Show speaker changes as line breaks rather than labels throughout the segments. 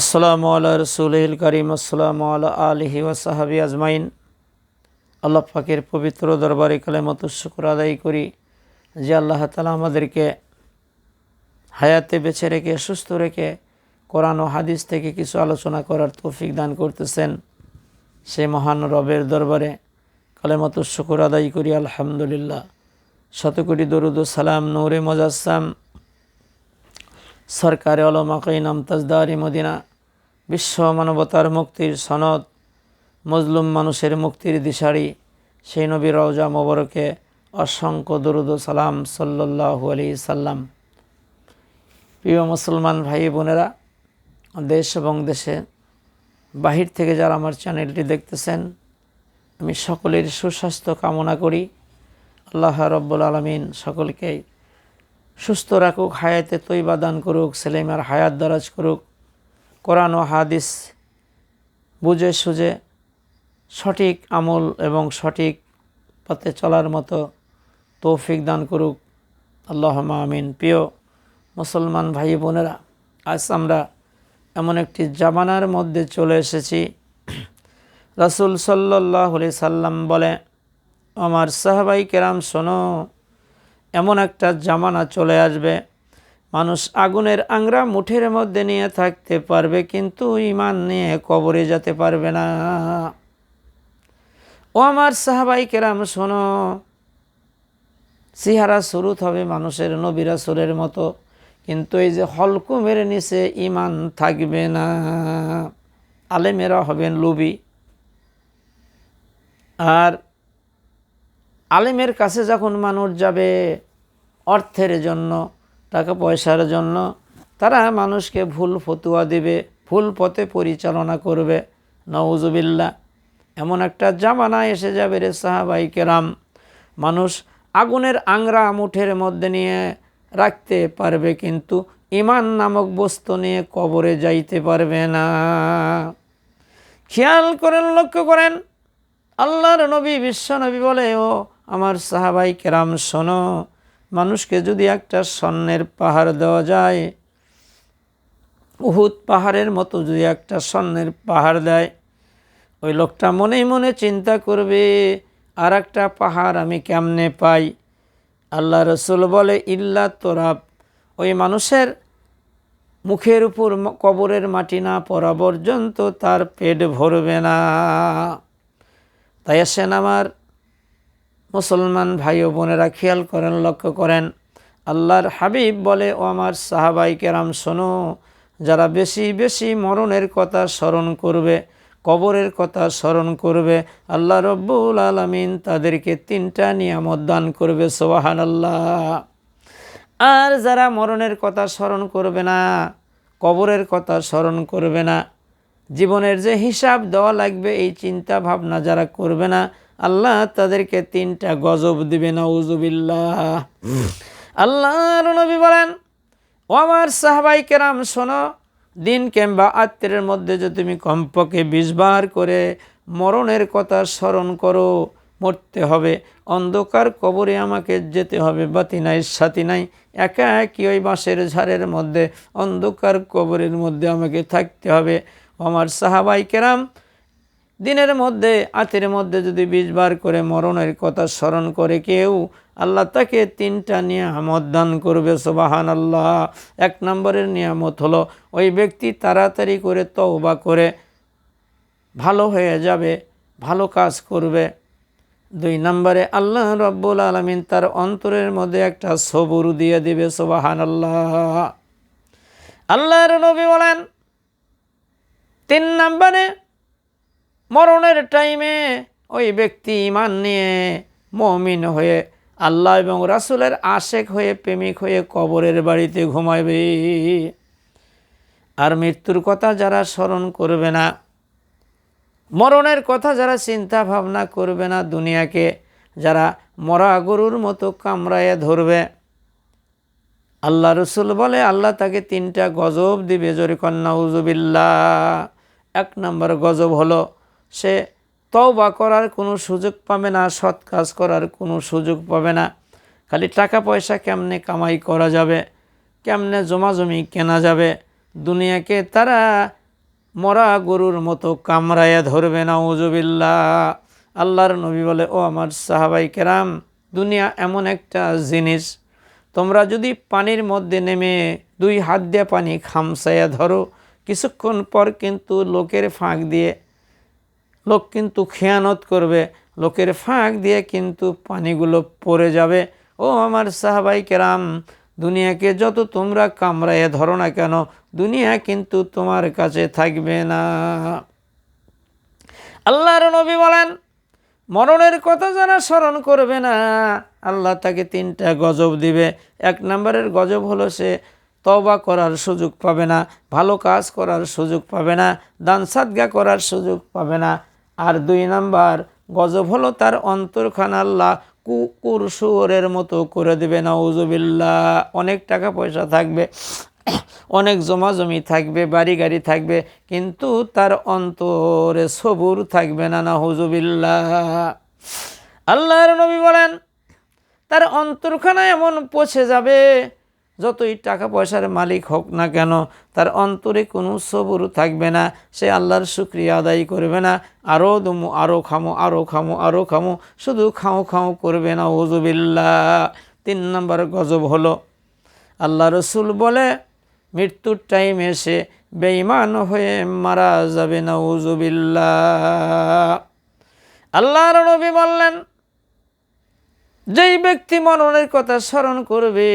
আসসালামু আল্লাহ রসুলহিল করিম, আসসালামু আল্লাহ আলহি ওয়াসাহাবি আজমাইন। আল্লাহ পাকের পবিত্র দরবারে কালেমত শুক্র আদায় করি যে আল্লাহ তালা আমাদেরকে হায়াতে বেছে রেখে, সুস্থ রেখে কোরআন ও হাদিস থেকে কিছু আলোচনা করার তৌফিক দান করতেছেন। সে মহান রবের দরবারে কালেমত শুক্র আদায় করি, আলহামদুলিল্লাহ। শতকোটি দরুদ সালাম, নৌরে মজাসাম সরকারে অলমাকাই নামতাজদারি মদিনা, বিশ্ব মানবতার মুক্তির সনদ, মজলুম মানুষের মুক্তির দিশারি, সেই নবী রওজা মোবরকে অসংখ্য দরুদ সালাম সাল্লাহু আলি সাল্লাম। প্রিয় মুসলমান ভাই বোনেরা, দেশ এবং দেশে বাহির থেকে যারা আমার চ্যানেলটি দেখতেছেন, আমি সকলের সুস্বাস্থ্য কামনা করি। আল্লাহ রব্বুল আলমিন সকলকেই সুস্থ রাখুক, হায়াতে তৈবা দান করুক, সেলেমার হায়াত দারাজ করুক। কোরআন ও হাদিস বুঝে সুঝে সঠিক আমল এবং সঠিক পথে চলার মতো তৌফিক দান করুক। আল্লাহ আমিন। প্রিয় মুসলমান ভাই বোনেরা, আজ আমরা এমন একটি জামানার মধ্যে চলে এসেছি। রাসুল সাল্লাহ সাল্লাম বলে, আমার সাহাবাই কেরাম শোনো এমন একটা জামানা চলে আসবে। মানুষ আগুনের আংরা মুঠের মধ্যে নিয়ে থাকতে পারবে, কিন্তু ইমান নিয়ে কবরে যেতে পারবে না। ও আমার সাহাবাই কেরাম, শোনো। সিহারা সুরুত হবে মানুষের নবিরা সুরের মতো। কিন্তু এই যে হলকুমের নিচে ইমান থাকবে না। আলেমেরা হবেন লুবি আর আলেমের কাছে যখন মানুষ যাবে অর্থের জন্য, টাকা পয়সার জন্য। তারা মানুষকে ভুল ফতুয়া দেবে, ভুল পথে পরিচালনা করবে। নওজুবিল্লা এমন একটা জামানা এসে যাবে রে সাহাবাই কেরাম। মানুষ আগুনের আংরা মুঠের মধ্যে নিয়ে রাখতে পারবে, কিন্তু ইমান নামক বস্তু নিয়ে কবরে যাইতে পারবে না। খেয়াল করেন, লক্ষ্য করেন, আল্লাহর নবী, বিশ্ব নবী বলে, ও আমার সাহাবাই কেরাম, শোনো মানুষকে যদি একটা স্বর্ণের পাহাড় দেওয়া যায়, উহুদ পাহাড়ের মতো যদি একটা স্বর্ণের পাহাড় দেয়, ওই লোকটা মনেই মনে চিন্তা করবে আর একটা পাহাড় আমি কেমনে পাই? আল্লাহ রসুল বলে, ইল্লা তোরাব। ওই মানুষের মুখের উপর কবরের মাটি না পড়া পর্যন্ত তার পেট ভরবে না। তাই আসেন আমার মুসলমান ভাই ও বোনেরা খেয়াল করেন, লক্ষ্য করেন। আল্লাহর হাবিব বলে, ও আমার সাহাবাই কেরাম, শোনো, যারা বেশি বেশি মরণের কথা স্মরণ করবে, কবরের কথা স্মরণ করবে, আল্লাহ রব্বুল আলমিন তাদেরকে তিনটা নিয়ামত দান করবে সোহান আল্লাহ আর যারা মরণের কথা স্মরণ করবে না, কবরের কথা স্মরণ করবে না, জীবনের যে হিসাব দেওয়া লাগবে, এই চিন্তা ভাবনা যারা করবে না আল্লাহ তাদেরকে তিনটা গজব দিবে উজুবিল্লাহ আল্লাহ নবী বলেন ও আমার সাহবাই কেরাম, শোনো, দিন কিংবা আত্মীয়ের মধ্যে যে তুমি কমপক্ষে বিশবার করে মরণের কথা স্মরণ করো, মরতে হবে। অন্ধকার কবরে আমাকে যেতে হবে, বাতি নাই, সাথী নাই। একা একই ওই বাঁশের ঝাড়ের মধ্যে, অন্ধকার কবরের মধ্যে আমাকে থাকতে হবে। আমার সাহাবাই কেরাম দিনের মধ্যে আতের মধ্যে যদি বিশবার করে মরণের কথা স্মরণ করে কেউ, আল্লাহ তাকে তিনটা নিয়ামত দান করবে সোবাহান আল্লাহ এক নম্বরের নিয়ামত হলো, ওই ব্যক্তি তাড়াতাড়ি করে তওবা করে ভালো হয়ে যাবে, ভালো কাজ করবে। দুই নম্বরে, আল্লাহ রব্বুল আলমিন তার অন্তরের মধ্যে একটা সবুর দিয়ে দিবে সোবাহান আল্লাহ আল্লাহর নবী বলেন, তিন নম্বরে মরণের টাইমে ওই ব্যক্তি ইমান নিয়ে মমিন হয়ে আল্লাহ এবং রাসুলের আশেক হয়ে প্রেমিক হয়ে কবরের বাড়িতে ঘুমাবে আর মৃত্যুর কথা যারা স্মরণ করবে না, মরণের কথা যারা চিন্তা ভাবনা করবে না দুনিয়াকে, যারা মরা গরুর মতো কামড়ায় ধরবে, আল্লাহ রসুল বলে, আল্লাহ তাকে তিনটা গজব দিবে। জরি কন্যা উজুবিল্লা এক নম্বর গজব হলো সে তওবা করার কোনো সুযোগ পাবে না, সৎ কাজ করার কোনো সুযোগ পাবে না। খালি টাকা পয়সা কেমনে কামাই করা যাবে, কেমনে জমাজমি কেনা যাবে? দুনিয়াকে তারা মরা গরুর মতো কামড়াইয়া ধরবে না উজুবিল্লা আল্লাহর নবী বলে, ও আমার সাহাবাই কেরাম, দুনিয়া এমন একটা জিনিস, তোমরা যদি পানির মধ্যে নেমে দুই হাত দিয়ে পানি খামসাইয়া ধরো, কিছুক্ষণ পর কিন্তু লোকের ফাঁক দিয়ে লোক কিন্তু খেয়ানত করবে। লোকের ফাঁক দিয়ে কিন্তু পানিগুলো পড়ে যাবে। ও আমার সাহাবাই কেরাম, দুনিয়াকে যত তোমরা কামড়াইয়ে ধরো না কেন, দুনিয়া কিন্তু তোমার কাছে থাকবে না। আল্লাহর নবী বলেন, মরণের কথা যারা স্মরণ করবে না, আল্লাহ তাকে তিনটা গজব দিবে। এক নম্বরের গজব হলো সে তবা করার সুযোগ পাবে না, ভালো কাজ করার সুযোগ পাবে না, দান সাদগা করার সুযোগ পাবে না। আর দুই নাম্বার, গজব হলো তার অন্তরখান আল্লাহ কুকুর শুয়োরের মতো করে দেবে না উজুবিল্লা অনেক টাকা পয়সা থাকবে, অনেক জমা জমি থাকবে, বাড়ি গাড়ি থাকবে, কিন্তু তার অন্তরে সবুর থাকবে না না হুজুবিল্লা আল্লাহর নবী বলেন, তার অন্তরখানা এমন পচে যাবে যতই টাকা পয়সার মালিক হোক না কেন, তার অন্তরে কোনো সবুর থাকবে না। সে আল্লাহর শুক্রিয়া আদায় করবে না। আরও দমু আরও খামো আরও খামো আরও খামো, শুধু খাও খাও করবে না। ওজুবিল্লা তিন নম্বর গজব হলো, আল্লাহ রসুল বলে, মৃত্যুর টাইম এসে বেঈমান হয়ে মারা যাবে না। উজুবিল্লা আল্লাহর নবী বললেন, যেই ব্যক্তি মরণের কথা স্মরণ করবে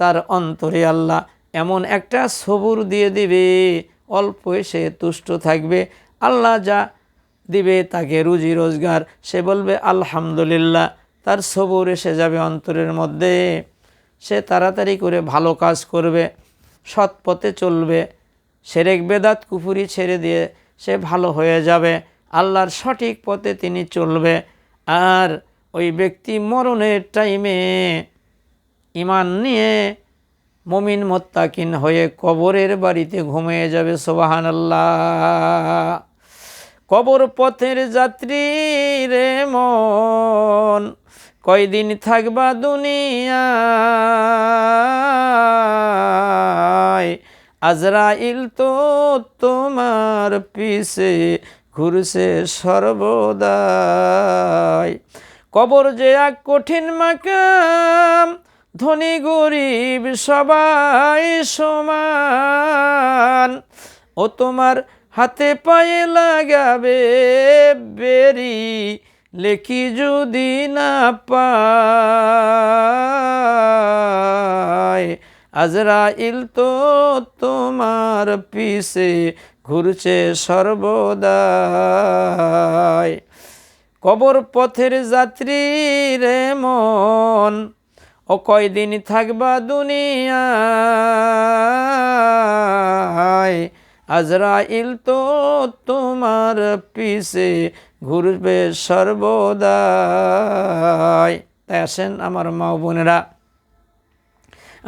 তার অন্তরে আল্লাহ এমন একটা সবুর দিয়ে দিবে, অল্প সে তুষ্ট থাকবে। আল্লাহ যা দিবে তাকে রুজি রোজগার। সে বলবে, আলহামদুলিল্লাহ। তার সবুর এসে যাবে অন্তরের মধ্যে। সে তাড়াতাড়ি করে ভালো কাজ করবে, সৎ পথে চলবে। সেরেক বেদাত কুফুরি ছেড়ে দিয়ে সে ভালো হয়ে যাবে। আল্লাহর সঠিক পথে তিনি চলবে। আর ওই ব্যক্তি মরণের টাইমে ইমান নিয়ে মমিন মোত্তাকিন হয়ে কবরের বাড়িতে ঘুমিয়ে যাবে সোবাহান কবর পথের যাত্রী রে মন, কয়দিন থাকবা দুনিয়ায়? আজরাইল তো তোমার পিছে, ঘুরছে সর্বদাই। কবর যে এক কঠিন মাকাম ধনী, গরিব সবাই সমান। ও তোমার হাতে পায়ে লাগাবে বেরি, লেখি যদি না পায়। আজরাইল তো তোমার পিছে ঘুরছে সর্বদাই। কবর পথের যাত্রী রে মন ও কয়দিন থাকবা দুনিয়ায়? আজরাইল তো তোমার পিছে ঘুরবে সর্বদাই। তাই আসেন আমার মা বোনেরা,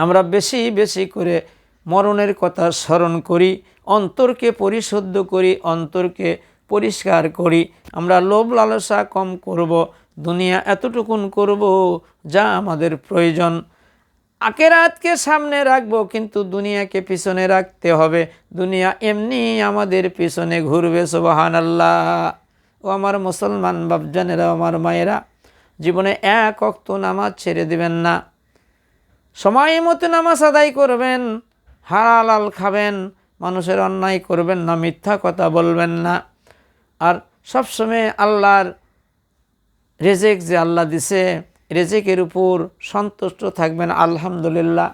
আমরা বেশি বেশি করে মরণের কথা স্মরণ করি, অন্তরকে পরিশুদ্ধ করি, অন্তরকে পরিষ্কার করি। আমরা লোভ লালসা কম করব দুনিয়া এতটুকুন করব যা আমাদের প্রয়োজন। আকেরাতকে সামনে রাখব, কিন্তু দুনিয়াকে পিছনে রাখতে হবে। দুনিয়া এমনি আমাদের পিছনে ঘুরবে সোবাহান আল্লাহ ও আমার মুসলমান বাবজানেরা আমার মায়েরা, জীবনে এক অক্ত নামাজ ছেড়ে দিবেন না। সময় মতো নামাজ আদায় করবেন, হালাল খাবেন, মানুষের অন্যায় করবেন না, মিথ্যা কথা বলবেন না। আর সবসময় আল্লাহর রেজেক যে আল্লাহ দিছে, রেজেকের উপর সন্তুষ্ট থাকবেন, আলহামদুলিল্লাহ।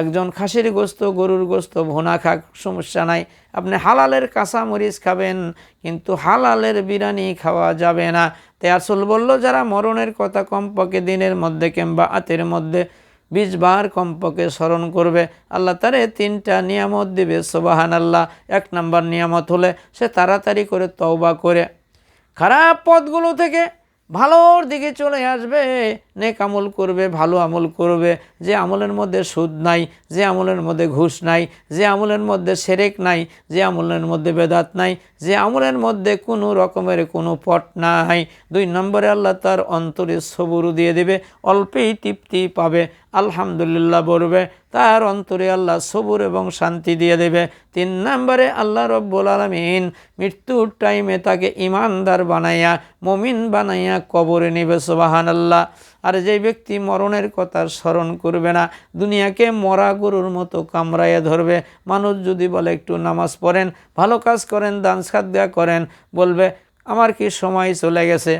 একজন খাসির গোস্ত, গরুর গোস্ত, ভোনা খাক, সমস্যা নাই। আপনি হালালের কাঁচা মরিচ খাবেন, কিন্তু হালালের বিরিয়ানি খাওয়া যাবে না। তাই আসল বলল, যারা মরণের কথা কমপক্ষে দিনের মধ্যে কিংবা আতের মধ্যে বিশ বার কমপক্ষে স্মরণ করবে, আল্লাহ তারে তিনটা নিয়ামত দিবে সোবাহান আল্লাহ এক নাম্বার নিয়ামত হলে সে তাড়াতাড়ি করে তওবা করে। খারাপ পথগুলো থেকে ভালোর দিকে চলে আসবে। নেক আমল করবে, ভালো আমল করবে। যে আমলের মধ্যে সুদ নাই, যে আমলের মধ্যে ঘুষ নাই, যে আমলের মধ্যে সেরেক নাই, যে আমলের মধ্যে বেদাত নাই, যে আমলের মধ্যে কোনো রকমের কোনো পট নাই। দুই নম্বরে আল্লাহ তার অন্তরে সবুরু দিয়ে দেবে, অল্পেই তৃপ্তি পাবে, আলহামদুলিল্লাহ বলবে। তার অন্তরে আল্লাহ সবুর এবং শান্তি দিয়ে দেবে। তিন নম্বরে আল্লাহ রব্বুল আলমিন মৃত্যুর টাইমে তাকে ইমানদার বানাইয়া, মমিন বানাইয়া কবরে নেবে সোবাহান আল্লাহ আর যে ব্যক্তি মরণের কথা স্মরণ করবে না, দুনিয়াকে মরা গরুর মতো কামড়াইয়া ধরবে। মানুষ যদি বলে, একটু নামাজ পড়েন, ভালো কাজ করেন, দান সাদ্যা করেন, বলবে, আমার কি সময় চলে গেছে?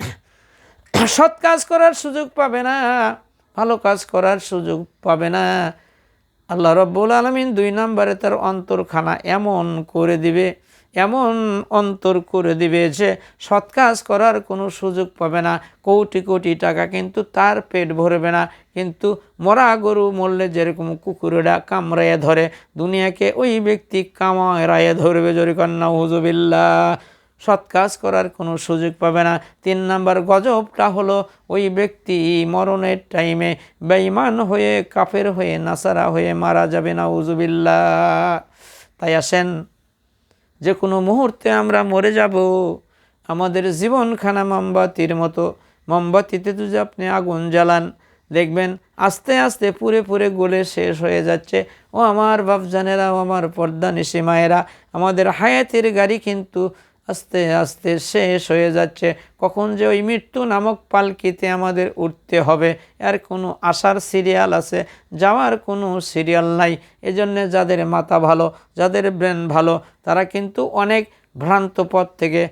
সৎ কাজ করার সুযোগ পাবে না, ভালো কাজ করার সুযোগ পাবে না। আল্লাহ রব্বুল আলমিন দুই নম্বরে তার অন্তরখানা এমন করে দিবে এমন অন্তর করে দিবে যে সৎ কাজ করার কোনো সুযোগ পাবে না। কোটি কোটি টাকা কিন্তু তার পেট ভরবে না। কিন্তু মরা গরু মরলে যেরকম কুকুরেরা কামড়াইয়া ধরে, দুনিয়াকে ওই ব্যক্তি কামায় ধরবে জরিকন্যা হুজুবিল্লা সৎ কাজ করার কোনো সুযোগ পাবে না। তিন নাম্বার গজবটা হলো ওই ব্যক্তি মরণের টাইমে বেঈমান হয়ে, কাফের হয়ে, নাসারা হয়ে মারা যাবে না উজুবিল্লা তাই আসেন যে কোনো মুহূর্তে আমরা মরে যাব। আমাদের জীবনখানা মোমবাতির মতো। মোমবাতিতে যদি আপনি আগুন জ্বালান। দেখবেন আস্তে আস্তে পুরে পুরে গলে শেষ হয়ে যাচ্ছে। ও আমার বাপজানেরা, ও আমার পর্দা নিশি মায়েরা আমাদের হায়াতের গাড়ি কিন্তু আস্তে আস্তে শেষ হয়ে যাচ্ছে। কখন যে ওই মৃত্যু নামক পালকিতে আমাদের উঠতে হবে। আর কোনো আশার সিরিয়াল আছে? যাওয়ার কোনো সিরিয়াল নাই। এজন্যে যাদের মাথা ভালো, যাদের ব্রেন ভালো, তারা কিন্তু অনেক ভ্রান্ত পথ থেকে,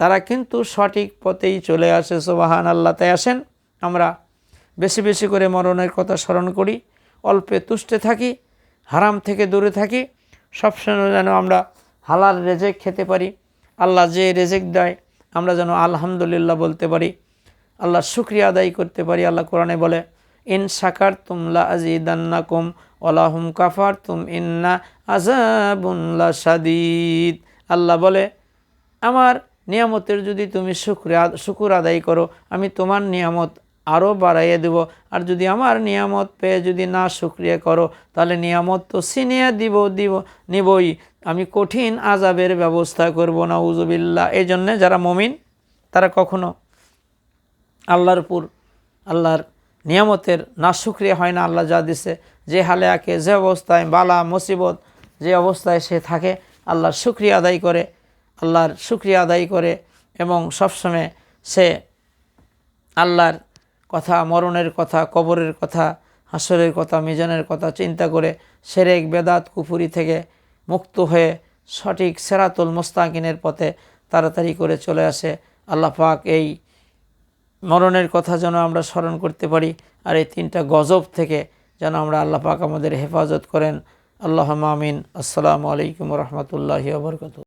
তারা কিন্তু সঠিক পথেই চলে আসে। সোবাহান আল্লাহ তাই আসেন, আমরা বেশি বেশি করে মরণের কথা স্মরণ করি। অল্পে তুষ্টে থাকি, হারাম থেকে দূরে থাকি। সবসময় যেন আমরা হালাল রেজে খেতে পারি। আল্লাহ যে রেজেক দেয়, আমরা যেন আলহামদুলিল্লাহ বলতে পারি, আল্লাহ শুক্রিয়া আদায় করতে পারি। আল্লাহ কোরআনে বলে, ইন সাকার তুমলা আজিদান্নাকুম ওলাহুম কাফার তুম ইন্না আজাবুল্লা সাদিদ আল্লাহ বলে, আমার নিয়ামতের যদি তুমি শুক্রিয়া, শুকুর আদায় করো, আমি তোমার নিয়ামত আরও বাড়াইয়ে দেব। আর যদি আমার নিয়ামত পেয়ে যদি না শুক্রিয়া করো, তাহলে নিয়ামত তো সিনিয়া দিব দিব, নিবই। আমি কঠিন আজাবের ব্যবস্থা করব না উজুবিল্লা এই জন্যে যারা মমিন, তারা কখনো আল্লাহর পুর আল্লাহর নিয়ামতের না শুক্রিয়া হয় না, আল্লাহ যা দিছে। যে হালে আঁকে, যে অবস্থায় বালা, মুসিবত, যে অবস্থায় সে থাকে, আল্লাহর শুক্রিয়া আদায় করে, আল্লাহর শুক্রিয়া আদায় করে এবং সবসময় সে আল্লাহর কথা, মরণের কথা, কবরের কথা, হাসরের কথা, মিজানের কথা চিন্তা করে সেরেক, বেদাত, কুফুরি থেকে মুক্ত হয়ে সঠিক সেরাতুল মোস্তাকিনের পথে তাড়াতাড়ি করে চলে আসে। আল্লাহ পাক এই মরণের কথা যেন আমরা স্মরণ করতে পারি আর এই তিনটা গজব থেকে যেন আমরা আল্লাহ পাক আমাদের হেফাজত করেন। আল্লাহ মামিন আসসালামু আলাইকুম রহমতুল্লাহি আবরকাত